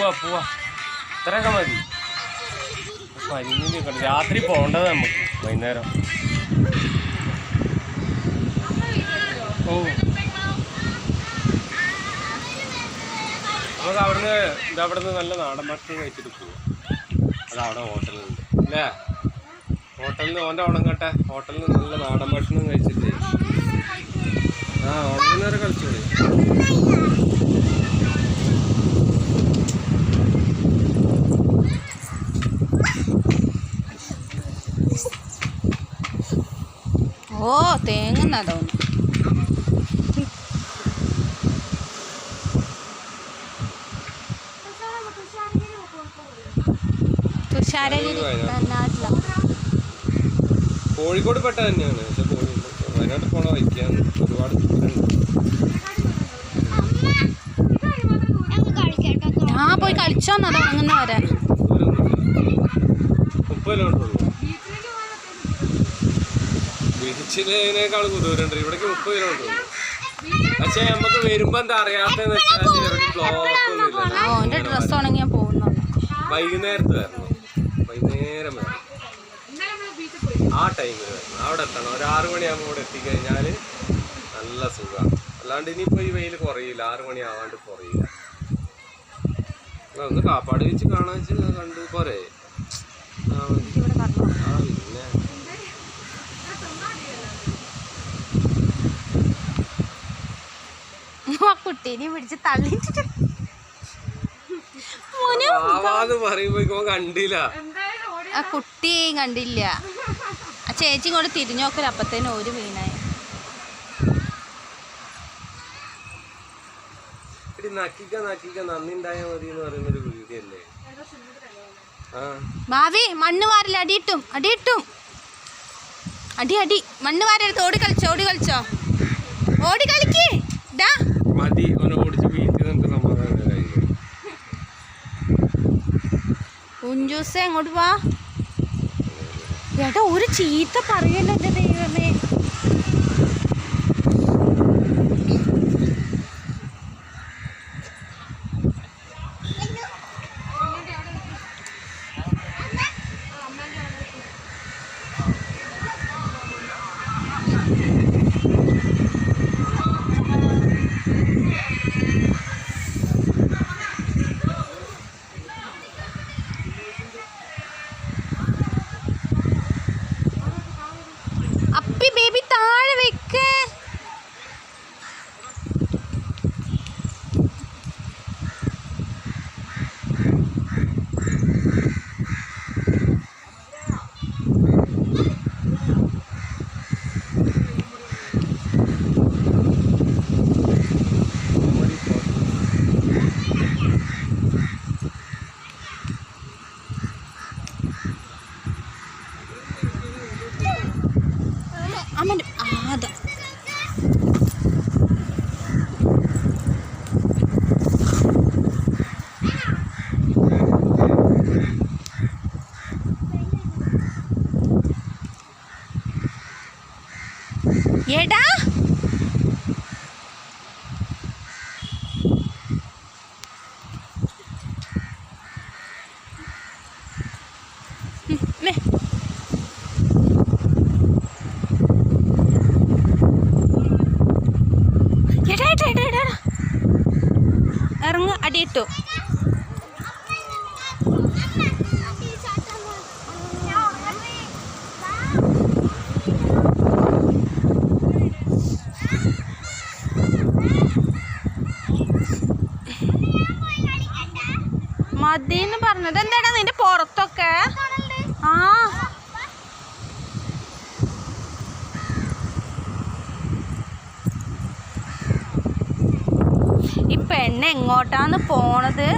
പോവാ പോവാ. ഇത്രയൊക്കെ മതി. മരുന്ന് നിൽക്കണം രാത്രി പോകേണ്ടത് നമുക്ക് വൈകുന്നേരം. ഓ. നമുക്ക് അവിടുന്ന് ഇത് അവിടുന്ന് നല്ല നാടൻ ഭക്ഷണം കഴിച്ചിട്ട് പോവാം. അത് അവിടെ ഹോട്ടലുണ്ട് അല്ലേ? ഹോട്ടലിൽ നിന്ന് ഓന്റെ ഉണങ്ങട്ടെ ഹോട്ടലിൽ നിന്ന് നല്ല നാടൻ ഭക്ഷണം കഴിച്ചിട്ട്. ആ ഓണം നേരം കളിച്ചോളി ഓ തേങ്ങുന്ന തോന്നുന്നു തുഷാരഗിരി കോഴിക്കോട് പെട്ട തന്നെയാണ്. പക്ഷെ വയനാട്ടിൽ പോണ വയ്ക്കാൻ ഒരുപാട് ഞാൻ പോയി കളിച്ചോന്നാ തുടങ്ങുന്നവരെ വരാൻ മുപ്പത് കിലോമീറ്റർ ഉള്ളൂ കുതിരുണ്ട് ഇവിടേക്ക് മുപ്പത് കിലോമീറ്റർ ഉണ്ട് പക്ഷെ നമുക്ക് വരുമ്പോ എന്താ അറിയാത്തെന്ന് വെച്ചാൽ ബ്ലോക്ക് വൈകുന്നേരത്ത് വരണം. വൈകുന്നേരം വരണം. ആ ടൈമിൽ വരണം. അവിടെ എത്തണം. ഒരു ആറു മണിയാകുമ്പോൾ ഇവിടെ എത്തിക്കഴിഞ്ഞാൽ നല്ല സുഖമാണ് അല്ലാണ്ട് ഇനിയിപ്പോൾ ഈ വെയിൽ കുറയില്ല. ആറു മണിയാവാണ്ട് കുറയില്ല. ഒന്ന് കാപ്പാട് വെച്ച് കാണാൻ വെച്ച് കണ്ടു പോരെ. ആ ആ കുട്ടീനെ പിടിച്ച് തള്ളിട്ടിട്ട് കണ്ടില്ല. ആ കുട്ടിയും കണ്ടില്ല. ആ ചേച്ചി ഇങ്ങോട്ട് തിരിഞ്ഞു നോക്കൽ അപ്പത്തേനും ഒരു മീനായി. ഭാവി മണ്ണ് വാരില്ല അടിയിട്ടും അടിയിട്ടും. അടി അടി. മണ്ണ് വാരെടുത്ത് ഓടി കളിച്ചോ ഓടി കളിച്ചോ. ഓടി കളിക്കേ. ഡാ. മതി. ഒന്ന് ഓടിച്ച് വീട്ടിൽ നമുക്ക് സമാധാനം കഴിയും കുഞ്ചൂസേ അങ്ങോട്ട് വാ? ചേട്ടാ ഒരു ചീത്ത പറയല്ലോ? അമ്മന്റെ ആദ എടാ അടിയിട്ടു. മതിന്ന് പറഞ്ഞത് എന്താടാ നിന്റെ പുറത്തൊക്കെ? ആ. പെണ്ണ് എങ്ങോട്ടാണ് പോണത്?